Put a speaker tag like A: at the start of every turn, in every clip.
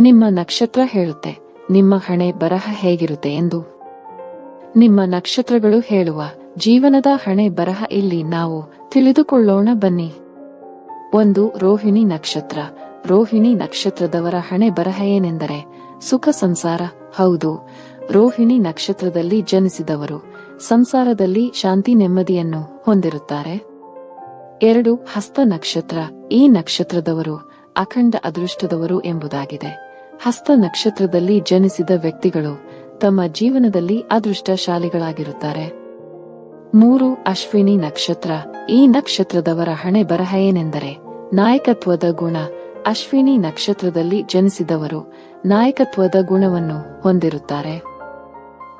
A: ನಿಮ್ಮ ನಕ್ಷತ್ರ ಹೇಳುತ್ತೆ, ನಿಮ್ಮ ಹಣೆ ಬರಹ ಹೇಗಿರುತ್ತೆ ಎಂದು. ನಿಮ್ಮ ನಕ್ಷತ್ರಗಳು ಹೇಳುವ, ಜೀವನದ ಹಣೆ ಬರಹ ಇಲ್ಲಿ ನಾವು ತಿಳಿದುಕೊಳ್ಳೋಣ ಬನ್ನಿ. ಒಂದು, ರೋಹಿಣಿ ನಕ್ಷತ್ರ. ರೋಹಿಣಿ ನಕ್ಷತ್ರದವರ ಹಣೆ ಬರಹ ಏನೆಂದರೆ, ಸುಖ ಸಂಸಾರ, ಹೌದು. ರೋಹಿಣಿ ನಕ್ಷತ್ರದಲ್ಲಿ ಜನಿಸಿದವರು, ಸಂಸಾರದಲ್ಲಿ ಶಾಂತಿ ನೆಮ್ಮದಿಯನ್ನು ಹೊಂದಿರುತ್ತಾರೆ. ಎರಡು, ಹಸ್ತ ನಕ್ಷತ್ರ. ಈ ನಕ್ಷತ್ರದವರು ಅಖಂಡ ಅದೃಷ್ಟದವರು ಎಂಬುದಾಗಿದೆ. ಹಸ್ತ ನಕ್ಷತ್ರದಲ್ಲಿ ಜನಿಸಿದ ವ್ಯಕ್ತಿಗಳು ತಮ್ಮ ಜೀವನದಲ್ಲಿ ಅದೃಷ್ಟಶಾಲಿಗಳಾಗಿರುತ್ತಾರೆ. ಮೂರು, ಅಶ್ವಿನಿ ನಕ್ಷತ್ರ. ಈ ನಕ್ಷತ್ರದವರ ಹಣೆ ಬರಹ ಏನೆಂದರೆ, ನಾಯಕತ್ವದ ಗುಣ. ಅಶ್ವಿನಿ ನಕ್ಷತ್ರದಲ್ಲಿ ಜನಿಸಿದವರು ನಾಯಕತ್ವದ ಗುಣವನ್ನು ಹೊಂದಿರುತ್ತಾರೆ.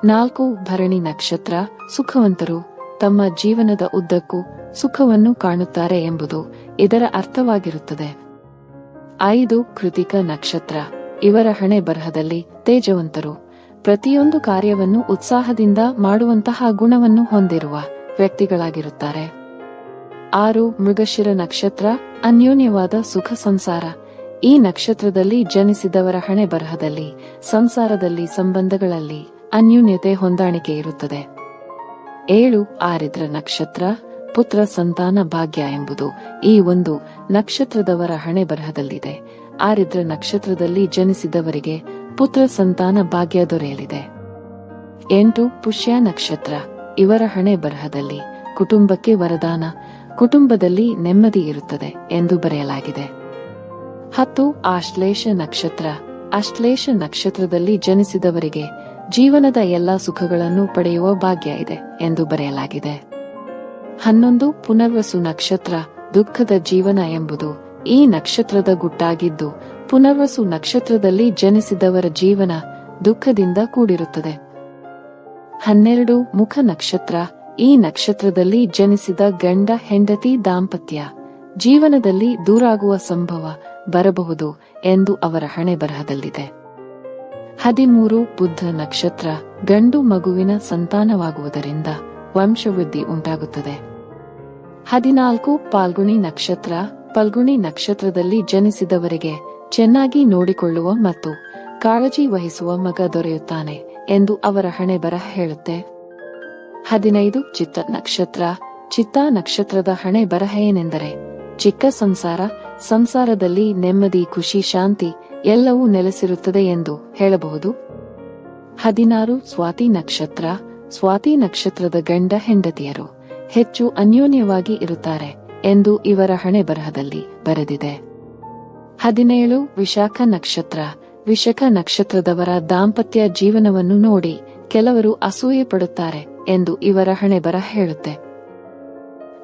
A: ನಾಲ್ಕು, ಭರಣಿ ನಕ್ಷತ್ರ. ಸುಖವಂತರು ತಮ್ಮ ಜೀವನದ ಉದ್ದಕ್ಕೂ ಸುಖವನ್ನು ಕಾಣುತ್ತಾರೆ ಎಂಬುದು ಇದರ ಅರ್ಥವಾಗಿರುತ್ತದೆ. ಐದು, ಕೃತಿಕ ನಕ್ಷತ್ರ. ಇವರ ಹಣೆ ಬರಹದಲ್ಲಿ ತೇಜವಂತರು. ಪ್ರತಿಯೊಂದು ಕಾರ್ಯವನ್ನು ಉತ್ಸಾಹದಿಂದ ಮಾಡುವಂತಹ ಗುಣವನ್ನು ಹೊಂದಿರುವ ವ್ಯಕ್ತಿಗಳಾಗಿರುತ್ತಾರೆ. ಆರು, ಮೃಗಶಿರ ನಕ್ಷತ್ರ, ಅನ್ಯೋನ್ಯವಾದ ಸುಖ ಸಂಸಾರ. ಈ ನಕ್ಷತ್ರದಲ್ಲಿ ಜನಿಸಿದವರ ಹಣೆ ಬರಹದಲ್ಲಿ, ಸಂಸಾರದಲ್ಲಿ ಸಂಬಂಧಗಳಲ್ಲಿ ಅನ್ಯೂನ್ಯತೆ ಹೊಂದಾಣಿಕೆ ಇರುತ್ತದೆ. ಏಳು, ಆರಿದ್ರ ನಕ್ಷತ್ರ, ಪುತ್ರ ಸಂತಾನ ಭಾಗ್ಯ ಎಂಬುದು ಈ ಒಂದು ನಕ್ಷತ್ರದವರ ಹಣೆ ಬರಹದಲ್ಲಿದೆ. ಆರಿದ್ರ ನಕ್ಷತ್ರದಲ್ಲಿ ಜನಿಸಿದವರಿಗೆ ಪುತ್ರ ಸಂತಾನ ಭಾಗ್ಯ ದೊರೆಯಲಿದೆ. ಎಂಟು ಪುಷ್ಯ ನಕ್ಷತ್ರ, ಇವರ ಹಣೆ ಬರಹದಲ್ಲಿ, ಕುಟುಂಬಕ್ಕೆ ವರದಾನ, ಕುಟುಂಬದಲ್ಲಿ ನೆಮ್ಮದಿ ಇರುತ್ತದೆ ಎಂದು ಬರೆಯಲಾಗಿದೆ. ಹತ್ತು ಆಶ್ಲೇಷ ನಕ್ಷತ್ರ ಅಶ್ಲೇಷ ನಕ್ಷತ್ರದಲ್ಲಿ ಜನಿಸಿದವರಿಗೆ ಜೀವನದ ಎಲ್ಲಾ ಸುಖಗಳನ್ನು ಪಡೆಯುವ ಭಾಗ್ಯ ಇದೆ ಎಂದು ಬರೆಯಲಾಗಿದೆ. ಹನ್ನೊಂದು ಪುನರ್ವಸು ನಕ್ಷತ್ರ, ದುಃಖದ ಜೀವನ ಎಂಬುದು ಈ ನಕ್ಷತ್ರದ ಗುಟ್ಟಾಗಿದ್ದು ಪುನರ್ವಸು ನಕ್ಷತ್ರದಲ್ಲಿ ಜನಿಸಿದವರ ಜೀವನ ದುಃಖದಿಂದ ಕೂಡಿರುತ್ತದೆ. ಹನ್ನೆರಡು ಮುಖ ನಕ್ಷತ್ರ ಈ ನಕ್ಷತ್ರದಲ್ಲಿ ಜನಿಸಿದ ಗಂಡ ಹೆಂಡತಿ ದಾಂಪತ್ಯ. ಜೀವನದಲ್ಲಿ ದೂರಾಗುವ ಸಂಭವ ಬರಬಹುದು ಎಂದು ಅವರ ಹಣೆ ಬರಹದಲ್ಲಿದೆ. ಹದಿಮೂರು ಬುದ್ಧ ನಕ್ಷತ್ರ ಗಂಡು ಮಗುವಿನ ಸಂತಾನವಾಗುವುದರಿಂದ ವಂಶವೃದ್ಧಿ ಉಂಟಾಗುತ್ತದೆ. ಹದಿನಾಲ್ಕು ಪಾಲ್ಗುಣಿ ನಕ್ಷತ್ರ ಪಲ್ಗುಣಿ ನಕ್ಷತ್ರದಲ್ಲಿ ಜನಿಸಿದವರಿಗೆ ಚೆನ್ನಾಗಿ ನೋಡಿಕೊಳ್ಳುವ ಮತ್ತು ಕಾಳಜಿ ವಹಿಸುವ ಮಗ ದೊರೆಯುತ್ತಾನೆ ಎಂದು ಅವರ ಹಣೆ ಬರಹ ಹೇಳುತ್ತೆ. ಹದಿನೈದು, ಚಿತ್ತ ನಕ್ಷತ್ರ. ಚಿತ್ತ ನಕ್ಷತ್ರದ ಹಣೆ ಬರಹ ಏನೆಂದರೆ, ಚಿಕ್ಕ ಸಂಸಾರ, ಸಂಸಾರದಲ್ಲಿ ನೆಮ್ಮದಿ, ಖುಷಿ, ಶಾಂತಿ ಎಲ್ಲವೂ ನೆಲೆಸಿರುತ್ತದೆ ಎಂದು ಹೇಳಬಹುದು. ಹದಿನಾರು, ಸ್ವಾತಿ ನಕ್ಷತ್ರ. ಸ್ವಾತಿ ನಕ್ಷತ್ರದ ಗಂಡ ಹೆಂಡತಿಯರು ಹೆಚ್ಚು ಅನ್ಯೋನ್ಯವಾಗಿ ಇರುತ್ತಾರೆ. ಎಂದು ಇವರ ಹಣೆ ಬರಹದಲ್ಲಿ ಬರೆದಿದೆ. ಹದಿನೇಳು, ವಿಶಾಖ ನಕ್ಷತ್ರ. ವಿಶಾಖ ನಕ್ಷತ್ರದವರ ದಾಂಪತ್ಯ ಜೀವನವನ್ನು ನೋಡಿ ಕೆಲವರು ಅಸೂಯೆ ಪಡುತ್ತಾರೆ ಎಂದು ಇವರ ಹಣೆ ಬರಹ ಹೇಳುತ್ತೆ.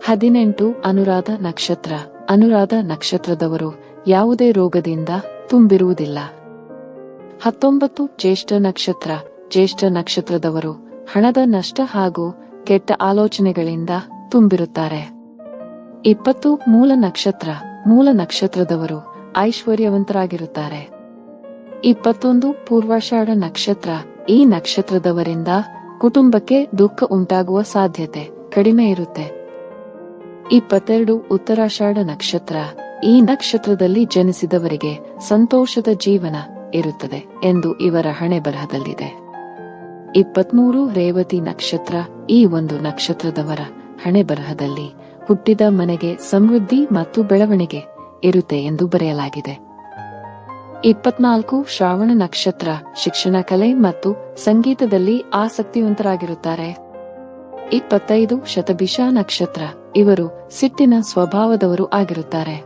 A: ಹದಿನೆಂಟು, ಅನುರಾಧ ನಕ್ಷತ್ರ. ಅನುರಾಧ ನಕ್ಷತ್ರದವರು ಯಾವುದೇ ರೋಗದಿಂದ ತುಂಬಿರುವುದಿಲ್ಲ. ಹತ್ತೊಂಬತ್ತು, ಜ್ಯೇಷ್ಠ ನಕ್ಷತ್ರ. ಜ್ಯೇಷ್ಠ ನಕ್ಷತ್ರದವರು ಹಣದ ನಷ್ಟ ಹಾಗೂ ಕೆಟ್ಟ ಆಲೋಚನೆಗಳಿಂದ ತುಂಬಿರುತ್ತಾರೆ. ಇಪ್ಪತ್ತು ಮೂಲ ನಕ್ಷತ್ರ, ಮೂಲ ನಕ್ಷತ್ರದವರು ಐಶ್ವರ್ಯವಂತರಾಗಿರುತ್ತಾರೆ. ಇಪ್ಪತ್ತೊಂದು ಪೂರ್ವಾಷಾಢ ನಕ್ಷತ್ರ, ಈ ನಕ್ಷತ್ರದವರಿಂದ ಕುಟುಂಬಕ್ಕೆ ದುಃಖ ಉಂಟಾಗುವ ಸಾಧ್ಯತೆ ಕಡಿಮೆ ಇರುತ್ತೆ. ಇಪ್ಪತ್ತೆರಡು ಉತ್ತರಾಷಾಢ ನಕ್ಷತ್ರ, ಈ ನಕ್ಷತ್ರದಲ್ಲಿ ಜನಿಸಿದವರಿಗೆ ಸಂತೋಷದ ಜೀವನ ಇರುತ್ತದೆ ಎಂದು ಇವರ ಹಣೆ ಬರಹದಲ್ಲಿದೆ. ಇಪ್ಪತ್ಮೂರು ರೇವತಿ ನಕ್ಷತ್ರ, ಈ ಒಂದು ನಕ್ಷತ್ರದವರ ಹಣೆ ಬರಹದಲ್ಲಿ ಹುಟ್ಟಿದ ಮನೆಗೆ ಸಮೃದ್ಧಿ ಮತ್ತು ಬೆಳವಣಿಗೆ ಇರುತ್ತೆ ಎಂದು ಬರೆಯಲಾಗಿದೆ. ಇಪ್ಪತ್ನಾಲ್ಕು ಶ್ರಾವಣ ನಕ್ಷತ್ರ ಶಿಕ್ಷಣ ಕಲೆ ಮತ್ತು ಸಂಗೀತದಲ್ಲಿ ಆಸಕ್ತಿವಂತರಾಗಿರುತ್ತಾರೆ. ಇಪ್ಪತ್ತೈದು ಶತಭಿಷ ನಕ್ಷತ್ರ, ಇವರು ಸಿಟ್ಟಿನ ಸ್ವಭಾವದವರು ಆಗಿರುತ್ತಾರೆ.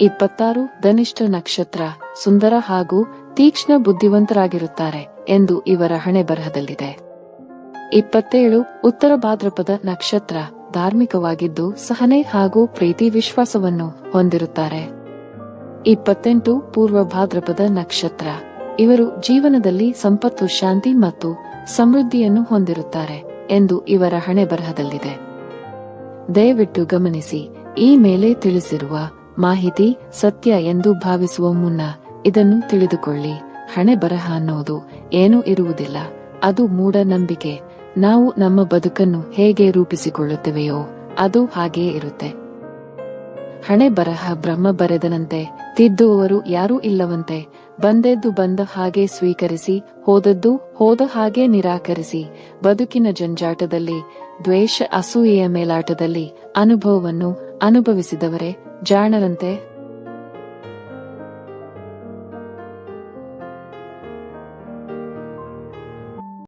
A: ಇಪ್ಪತ್ತಾರು ಧನಿಷ್ಠ ನಕ್ಷತ್ರ, ಸುಂದರ ಹಾಗೂ ತೀಕ್ಷ್ಣ ಬುದ್ಧಿವಂತರಾಗಿರುತ್ತಾರೆ ಎಂದು ಇವರ ಹಣೆ ಬರಹದಲ್ಲಿದೆ ಇಪ್ಪತ್ತೇಳು ಉತ್ತರ ಭಾದ್ರಪದ ನಕ್ಷತ್ರ ಧಾರ್ಮಿಕವಾಗಿದ್ದು ಸಹನೆ ಹಾಗೂ ಪ್ರೀತಿ ವಿಶ್ವಾಸವನ್ನು ಹೊಂದಿರುತ್ತಾರೆ. ಇಪ್ಪತ್ತೆಂಟು ಪೂರ್ವ ಭಾದ್ರಪದ ನಕ್ಷತ್ರ. ಇವರು ಜೀವನದಲ್ಲಿ ಸಂಪತ್ತು, ಶಾಂತಿ ಮತ್ತು ಸಮೃದ್ಧಿಯನ್ನು ಹೊಂದಿರುತ್ತಾರೆ ಎಂದು ಇವರ ಹಣೆ ಬರಹದಲ್ಲಿದೆ. ದಯವಿಟ್ಟು ಗಮನಿಸಿ, ಈ ಮೇಲೆ ತಿಳಿಸಿರುವ ಮಾಹಿತಿ ಸತ್ಯ ಎಂದು ಭಾವಿಸುವ ಮುನ್ನ ಇದನ್ನು ತಿಳಿದುಕೊಳ್ಳಿ. ಹಣೆ ಬರಹ ಅನ್ನೋದು ಏನೂ ಇರುವುದಿಲ್ಲ. ಅದು ಮೂಢನಂಬಿಕೆ. ನಾವು ನಮ್ಮ ಬದುಕನ್ನು ಹೇಗೆ ರೂಪಿಸಿಕೊಳ್ಳುತ್ತೇವೆಯೋ ಅದು ಹಾಗೆಯೇ ಇರುತ್ತೆ. ಹಣೆ ಬರಹ ಬ್ರಹ್ಮ ಬರೆದನಂತೆ ತಿದ್ದುವವರು ಯಾರೂ ಇಲ್ಲವಂತೆ ಬಂದೆದ್ದು ಬಂದ ಹಾಗೆ ಸ್ವೀಕರಿಸಿ ಹೋದದ್ದು ಹೋದ ಹಾಗೆ ನಿರಾಕರಿಸಿ ಬದುಕಿನ ಜಂಜಾಟದಲ್ಲಿ ದ್ವೇಷ ಅಸೂಯೆಯ ಮೇಲಾಟದಲ್ಲಿ ಅನುಭವವನ್ನು ಅನುಭವಿಸಿದವರೇ ಜಾಣರಂತೆ